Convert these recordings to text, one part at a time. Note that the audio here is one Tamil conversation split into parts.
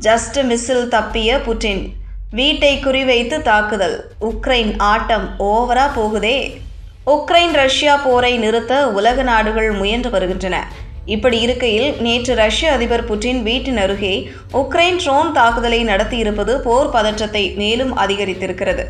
ஜஸ்ட் மிஸ்ஸில் தப்பிய புட்டின். வீட்டை குறிவைத்து தாக்குதல். உக்ரைன் ஆட்டம் ஓவரா போகுதே. உக்ரைன் ரஷ்யா போரை நிறுத்த உலக நாடுகள் முயன்று வருகின்றன. இப்படி இருக்கையில் நேற்று ரஷ்ய அதிபர் புட்டின் வீட்டின் அருகே உக்ரைன் ட்ரோன் தாக்குதலை நடத்தியிருப்பது போர் பதற்றத்தை மேலும் அதிகரித்திருக்கிறது.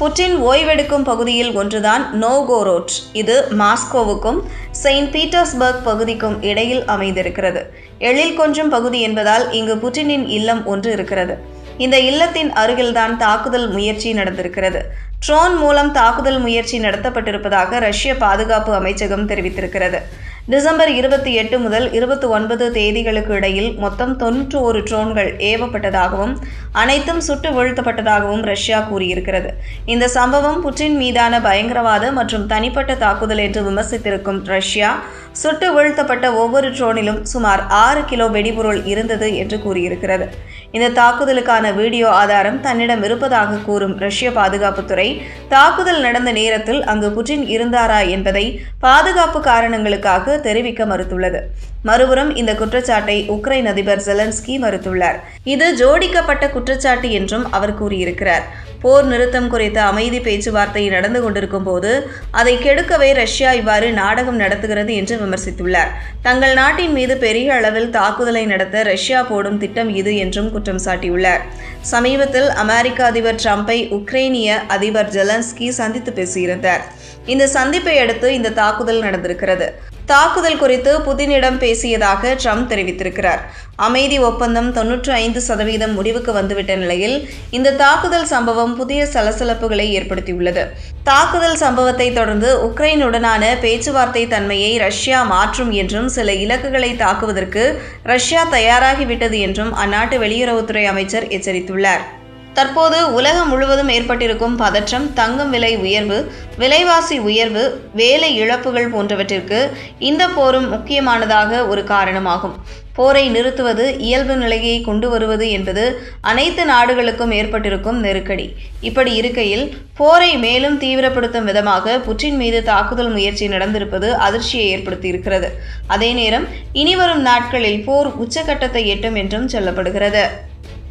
புட்டின் ஓய்வெடுக்கும் பகுதியில் ஒன்றுதான் நோகோரோட். இது மாஸ்கோவுக்கும் செயின்ட் பீட்டர்ஸ்பர்க் பகுதிக்கும் இடையில் அமைந்திருக்கிறது. எழில் கொஞ்சம் பகுதி என்பதால் இங்கு புட்டினின் இல்லம் ஒன்று இருக்கிறது. இந்த இல்லத்தின் அருகில்தான் தாக்குதல் முயற்சி நடந்திருக்கிறது. ட்ரோன் மூலம் தாக்குதல் முயற்சி நடத்தப்பட்டிருப்பதாக ரஷ்ய பாதுகாப்பு அமைச்சகம் தெரிவித்திருக்கிறது. டிசம்பர் இருபத்தி எட்டு முதல் இருபத்தி ஒன்பது தேதிகளுக்கு இடையில் மொத்தம் தொன்னூற்று ஒரு ட்ரோன்கள் ஏவப்பட்டதாகவும் அனைத்தும் சுட்டு வீழ்த்தப்பட்டதாகவும் ரஷ்யா கூறியிருக்கிறது. இந்த சம்பவம் புட்டின் மீதான பயங்கரவாத மற்றும் தனிப்பட்ட தாக்குதல் என்று விமர்சித்திருக்கும் ரஷ்யா சுட்டு வீழ்த்தப்பட்ட ஒவ்வொரு ட்ரோனிலும் சுமார் ஆறு கிலோ வெடிபொருள் இருந்தது என்று கூறியிருக்கிறது. இந்த தாக்குதலுக்கான வீடியோ ஆதாரம் தன்னிடம் இருப்பதாக கூறும் ரஷ்ய பாதுகாப்புத்துறை தாக்குதல் நடந்த நேரத்தில் அங்கு புட்டின் இருந்தாரா என்பதை பாதுகாப்பு காரணங்களுக்காக தெரிவிக்க மறுத்துள்ளது. மறுபுறம் இந்த குற்றச்சாட்டை உக்ரைன் அதிபர் ஜெலன்ஸ்கி மறுத்துள்ளார். இது ஜோடிக்கப்பட்ட குற்றச்சாட்டு என்றும் அவர் கூறியிருக்கிறார். போர் நிறுத்தம் குறித்த அமைதி பேச்சுவார்த்தை நடந்து கொண்டிருக்கும் போது அதை கெடுக்கவே ரஷ்யா இவ்வாறு நாடகம் நடத்துகிறது என்று விமர்சித்துள்ளார். தங்கள் நாட்டின் மீது பெரிய அளவில் தாக்குதலை நடத்த ரஷ்யா போடும் திட்டம் இது என்றும் குற்றம் சாட்டியுள்ளார். சமீபத்தில் அமெரிக்க அதிபர் டிரம்பை உக்ரைனிய அதிபர் ஜெலன்ஸ்கி சந்தித்து பேசியிருந்தார். இந்த சந்திப்பை அடுத்து இந்த தாக்குதல் நடந்திருக்கிறது. தாக்குதல் குறித்து புதினிடம் பேசியதாக ட்ரம்ப் தெரிவித்திருக்கிறார். அமைதி ஒப்பந்தம் தொன்னூற்று ஐந்து சதவீதம் முடிவுக்கு வந்துவிட்ட நிலையில் இந்த தாக்குதல் சம்பவம் புதிய சலசலப்புகளை ஏற்படுத்தியுள்ளது. தாக்குதல் சம்பவத்தை தொடர்ந்து உக்ரைனுடனான பேச்சுவார்த்தை தன்மையை ரஷ்யா மாற்றும் என்றும் சில இலக்குகளை தாக்குவதற்கு ரஷ்யா தயாராகிவிட்டது என்றும் அந்நாட்டு வெளியுறவுத்துறை அமைச்சர் எச்சரித்துள்ளார். தற்போது உலகம் முழுவதும் ஏற்பட்டிருக்கும் பதற்றம் தங்கம் விலை உயர்வு விலைவாசி உயர்வு வேலை இழப்புகள் போன்றவற்றிற்கு இந்த போரும் முக்கியமானதாக ஒரு காரணமாகும். போரை நிறுத்துவது இயல்பு நிலையை கொண்டு வருவது என்பது அனைத்து நாடுகளுக்கும் ஏற்பட்டிருக்கும் நெருக்கடி. இப்படி இருக்கையில் போரை மேலும் தீவிரப்படுத்தும் விதமாக புற்றின் மீது தாக்குதல் முயற்சி நடந்திருப்பது அதிர்ச்சியை ஏற்படுத்தியிருக்கிறது. அதே நேரம் இனிவரும் நாட்களில் போர் உச்சகட்டத்தை எட்டும் என்றும் சொல்லப்படுகிறது.